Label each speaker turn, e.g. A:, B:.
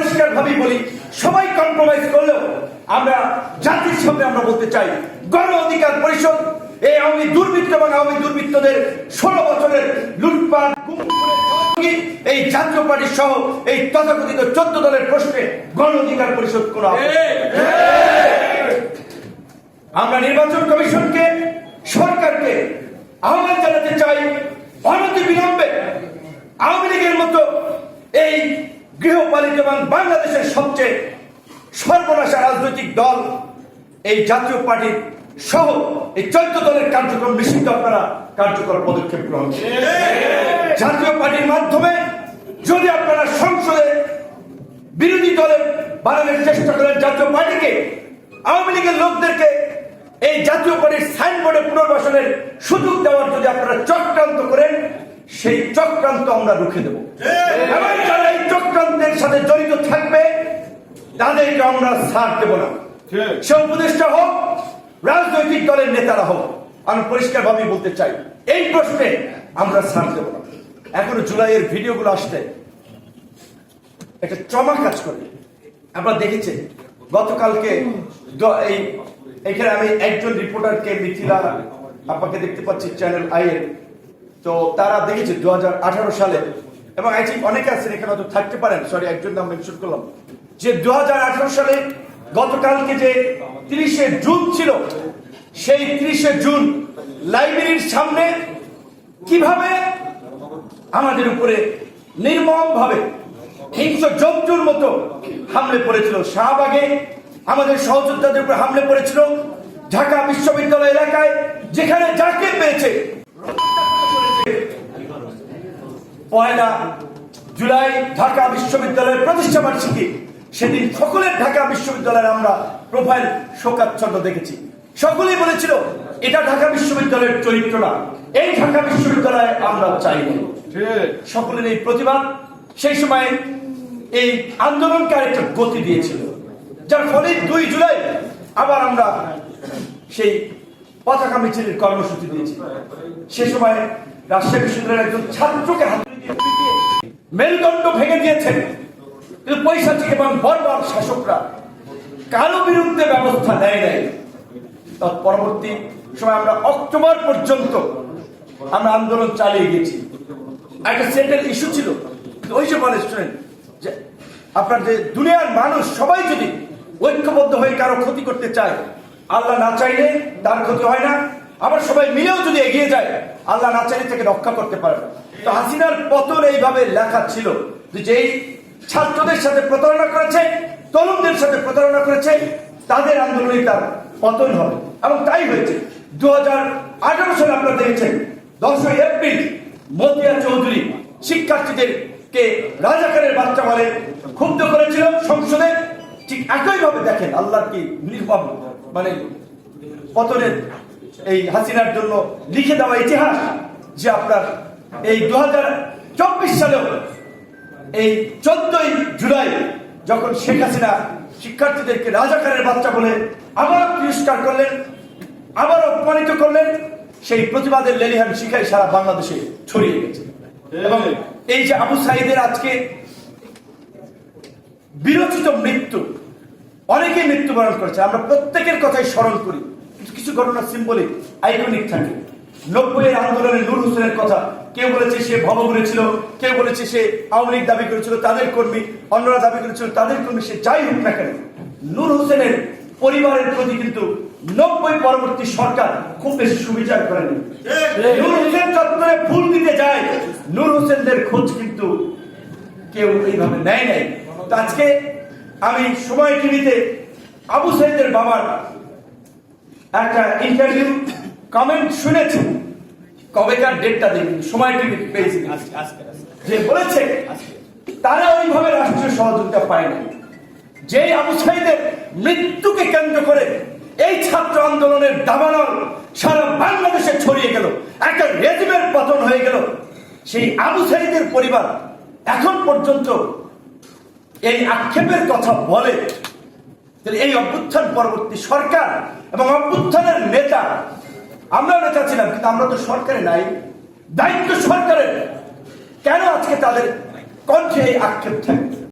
A: পরিষ্কার ভাবেই বলি, সবাই কম্প্রোমাইজ করলেও আমরা জাতির সামনে আমরা বলতে চাই, গণ অধিকার পরিষদ, এই আওয়ামী দুর্বৃত্ত এবং আওয়ামী দুর্বৃত্তদের ষোলো বছরের লুটপাট এই জাতীয় পার্টি সহ এই তথাকথিত চোদ্দ দলের প্রশ্নে গণ অধিকার পরিষদ কোন আমরা নির্বাচন কমিশনকে, সরকারকে আহ্বান জানাতে চাই অনতি বিলম্বে আওয়ামী লীগের মতো গৃহপালিত এবং বাংলাদেশের সবচেয়ে সর্বনাশা রাজনৈতিক দল এই জাতীয় পার্টির সহ এই চোদ্দ দলের কার্যক্রম নিষিদ্ধ। আপনারা কার্যকর পদক্ষেপ গ্রহণ জাতীয় পার্টির মাধ্যমে যদি আপনারা সংসদে বিরোধী দলে বানানোর চেষ্টা করেন জাতীয় পার্টিকে আওয়ামী লীগের লোকদেরকে এই জাতীয় পার্টির সাইনবোর্ডে পুনর্বাসনের সুযোগ দেওয়ার যদি আপনারা চক্রান্ত করেন সেই চক্রান্ত আমরা রুখে দেব। এবং চক্রান্তের সাথে জড়িত থাকবে তাদেরকে আমরা ছাড় দেব না। সে উপদেষ্টা হোক রাজনৈতিক দলের নেতারা হোক আমি পরিষ্কার ভাবে বলতে চাই এই প্রশ্নে আমরা ছাড় দেব না। এখনও জুলাইয়ের ভিডিওগুলো আসতে একটা ট্রমা কাজ করে। আমরা দেখেছি গতকালকে এই এখানে আমি একজন রিপোর্টারকে মিথিলা আপনাকে দেখতে পাচ্ছি চ্যানেল আই এর তো তারা দেখেছে দু হাজার আঠারো সালে এবং আই থিঙ্ক অনেকে আছেন এখানে হয়তো থাকতে পারেন। সরি একজন নাম মেনশন করলাম। যে দু সালে গতকালকে যে তিরিশে জুন ছিল, সেই তিরিশে জুন লাইব্রেরির সামনে কীভাবে আমাদের উপরে নির্মম ভাবে হিংস্র জন্তুর মতো হামলে পড়েছিল, শাহবাগে আমাদের সহযোদ্ধাদের উপর হামলে পড়েছিল, ঢাকা বিশ্ববিদ্যালয় এলাকায়, যেখানে যাকে পেয়েছে পয়লা জুলাই ঢাকা বিশ্ববিদ্যালয়ের প্রতিষ্ঠা বার্ষিকী। সেদিন সকলের ঢাকা বিশ্ববিদ্যালয়ের আমরা প্রোফাইল শোকাচ্ছন্ন দেখেছি। সকলেই বলেছিল, এটা ঢাকা বিশ্ববিদ্যালয়ের চরিত্র না। এই ঢাকা বিশ্ববিদ্যালয়ে আমরা চাই সকলের এই প্রতিবাদ সেই সময় এই আন্দোলনকে আরেকটা গতি দিয়েছিল। যার ফলে দুই জুলাই আবার আমরা সেই পতাকা মিছিলের কর্মসূচি দিয়েছি। সে সময় রাজশাহী বিশ্ববিদ্যালয়ের একজন ছাত্রকে হাত মেরুদণ্ড ভেঙে দিয়েছেন। পৈশাচিক এবং বর্বর শাসকরা কারও বিরুদ্ধে ব্যবস্থা নেয় নাই। তার পরবর্তী সময় আমরা অক্টোবর পর্যন্ত আমরা আন্দোলন চালিয়ে গেছি একটা সেন্ট্রাল ইস্যু ছিল। ওই যে বলে স্টুডেন্ট যে আপনার যে দুনিয়ার মানুষ সবাই যদি ঐক্যবদ্ধ হয়ে কারও ক্ষতি করতে চায়, আল্লাহ না চাইলে তার ক্ষতি হয় না। আবার সবাই মিলেও যদি এগিয়ে যায় আল্লাহ না চাইলে তাকে রক্ষা করতে পারে না। তো হাসিনার পতন এইভাবে লেখা ছিল যেই ছাত্রদের সাথে প্রতারণা করেছে, তরুণদের সাথে প্রতারণা করেছে, তাদের আন্দোলনে তার পতন হবে। এবং তাই হয়েছে। দু হাজার আঠারো সালে আপনারা দেখেছেন, দশই এপ্রিল মতিয়া চৌধুরী শিক্ষার্থীদের কে রাজাকারের বাচ্চা বলে ক্ষুব্ধ করেছিল সংসদে। ঠিক একইভাবে দেখেন আল্লাহর কি নির্মম মানে পতনের এই হাসিনার জন্য লিখে দেওয়া ইতিহাস যে আপনার এই দু হাজার চব্বিশ সালেও এই চোদ্দই জুলাই যখন শেখ হাসিনা শিক্ষার্থীদেরকে রাজাকারের বাচ্চা বলে আবার তিরস্কার করলেন আবার অপমানিত করলেন সেই প্রতিবাদের লেলিহান শিখাই সারা বাংলাদেশে ছড়িয়ে গেছে। এবং এই যে আবু সাইদের আজকে বিরচিত মৃত্যু অনেকেই মৃত্যুবরণ করেছে আমরা প্রত্যেকের কথাই স্মরণ করি। কিছু ঘটনা সিম্বলিক আইকনিক থাকে। নব্বইয়ের আন্দোলনে নূর হোসেনের কথা কেউ বলেছে সে ভবঘুরে ছিল কেউ বলেছে সে আওয়ামী লীগ দাবি করেছিল তাদের কর্মী অন্যরা দাবি করেছিল তাদের কর্মী সে যাই হোক না কেন নূর হোসেনের পরিবারের প্রতি কিন্তু নব্বই পরবর্তী সরকার খুব বেশি সুবিচার করেনি। নূর হোসেন চত্বরে ফুল দিতে যায় নূর হোসেনদের খোঁজ কিন্তু কেউ এইভাবে নেয় নাই। আজকে আমি সময় টিভিতে আবু সাইদের বাবার একটা ইন্টারভিউ কমেন্ট শুনেছি। কবেকার ডেটটা দেখি? সময় টিভি পেয়েছি। যে বলেছে তারা ওইভাবে রাষ্ট্রীয় সহযোগিতা পায় না যে আবু সাইদের মৃত্যুকে কেন্দ্র করে এই ছাত্র আন্দোলনের দাবানল সারা বাংলাদেশে ছড়িয়ে গেল একটা রেজিমের পতন হয়ে গেল। সেই আবু সাইদের পরিবার এখন পর্যন্ত এই আক্ষেপের কথা বলে এই অভ্যুত্থান পরবর্তী সরকার এবং অভ্যুত্থানের নেতা। আমরা নেতা ছিলাম, কিন্তু আমরা তো সরকারে নাই। দায়িত্ব সরকারের। কেন আজকে তাদের কণ্ঠে আক্ষেপ থাকবে